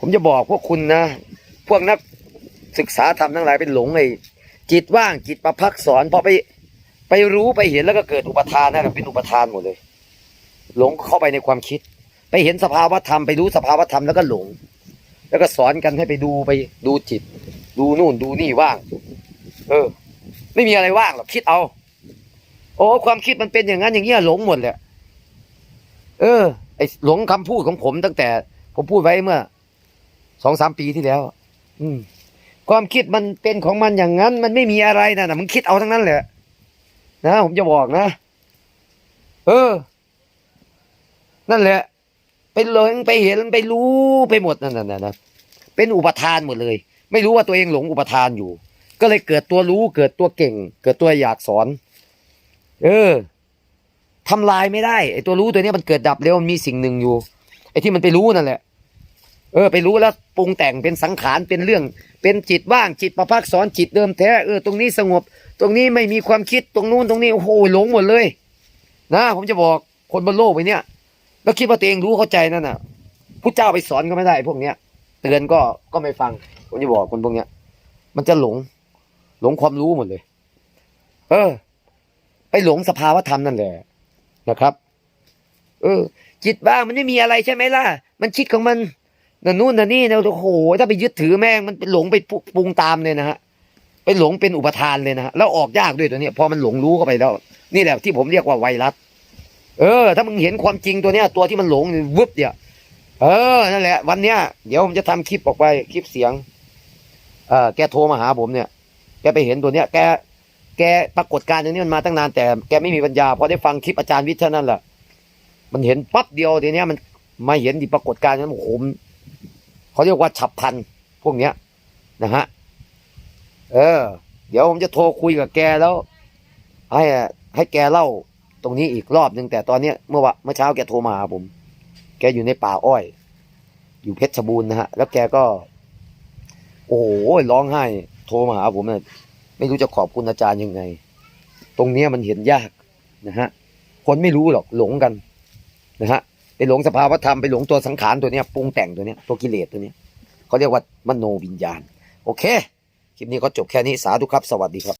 ผมจะบอกพวกคุณนะ พวกนักศึกษาธรรมทั้งหลายเป็นหลงไอ้จิตว่างจิตประพักสอนพอไปไปรู้ไปเห็นแล้วก็เกิดอุปทานนั่นแหละเป็นอุปทานหมดเลย หลงเข้าไปในความคิด ไปเห็นสภาวะธรรมไปรู้สภาวะธรรมแล้วก็หลง แล้วก็สอนกันให้ไปดูไปดูจิต ดูนู่นดูนี่ว่าง เออ ไม่มีอะไรว่างหรอกคิดเอา โอ้ความคิดมันเป็นอย่างนั้นอย่างเงี้ยหลงหมดแหละเออไอหลงคำพูดของผมตั้งแต่ ผมพูดไว้เมื่อ สองสามปีที่แล้ว อืม ความคิดมันเป็นของมันอย่างนั้น มันไม่มีอะไรนะนะมึงคิดเอาทั้งนั้นแหละนะผมจะบอกนะ เออ นั่นแหละ ไปหลงไปเห็นไปรู้ไปหมดนั่นน่ะนะเป็นอุปทานหมดเลย ไม่รู้ว่าตัวเองหลงอุปทานอยู่ ก็เลยเกิดตัวรู้ เกิดตัวเก่ง เกิดตัวอยากสอน เออทำลายไม่ได้ไอ้ตัวรู้ตัวเนี้ยมันเกิดดับเร็วมันมีสิ่งหนึ่งอยู่ไอ้ที่มันไปรู้นั่นแหละ เออไปรู้แล้วปรุงแต่งเป็นสังขารเป็นเรื่อง เป็นจิตว่างจิตประพักสอนจิตเดิมแท้เออตรงนี้สงบ ตรงนี้ไม่มีความคิดตรงนู้นตรงนี้โอ้โหหลงหมดเลย นะผมจะบอกคนบนโลกไปเนี่ย แล้วคิดว่าตัวเองรู้เข้าใจนั่นน่ะผู้เจ้าไปสอนก็ไม่ได้พวกเนี้ยเตือนก็ก็ไม่ฟังผมจะบอกคนพวกเนี้ย มันจะหลง หลงความรู้หมดเลย เออ ไปหลงสภาวธรรมนั่นแหละนะครับ เออ จิตบ้างมันไม่มีอะไรใช่ไหมล่ะ มันคิดของมัน นั่นนู่นนั่นนี่นะโอ้โหถ้าไปยึดถือแม่งมันไปหลงไปปรุงตามเลยนะฮะไปหลงเป็นอุปทานเลยนะฮะแล้วออกยากด้วยตัวเนี้ยพอมันหลงรู้เข้าไปแล้ว นี่แหละที่ผมเรียกว่าไวรัสเออ ถ้ามึงเห็นความจริงตัวเนี้ย ตัวที่มันหลงวึบเดียวเออนั่นแหละ วันเนี้ยเดี๋ยวผมจะทำคลิปออกไปคลิปเสียงเออแกโทรมาหาผมเนี่ย แกไปเห็นตัวเนี้ย แกแกปรากฏการณ์ตรงนี้มันมาตั้งนานแต่แกไม่มีปัญญาพอได้ฟังคลิปอาจารย์วิทย์เท่านั้นแหละมันเห็นปั๊บเดียวทีเนี้ยมันมาเห็นดิปรากฏการณ์นั้นโอ้โหม เขาเรียกว่าฉับพันพวกเนี้ยนะฮะเออ เดี๋ยวผมจะโทรคุยกับแกแล้ว ให้ให้แกเล่าตรงนี้อีกรอบหนึ่งแต่ตอนเนี้ยเมื่อวะเมื่อเช้าแกโทรมาหาผม แกอยู่ในป่าอ้อย อยู่เพชรบูรณ์นะฮะ แล้วแกก็ โอ้โหร้องไห้ โทรมาหาผมเนี่ยไม่รู้จะขอบคุณอาจารย์ยังไง ตรงเนี้ยมันเห็นยากนะฮะคนไม่รู้หรอกหลงกันนะฮะ ไปหลงสภาวธรรมไปหลงตัวสังขารตัวเนี้ยปรุงแต่งตัวเนี้ยตัวกิเลสตัวเนี้ยเขาเรียกว่ามโนวิญญาณ โอเค คลิปนี้ก็จบแค่นี้สาธุครับ สวัสดีครับ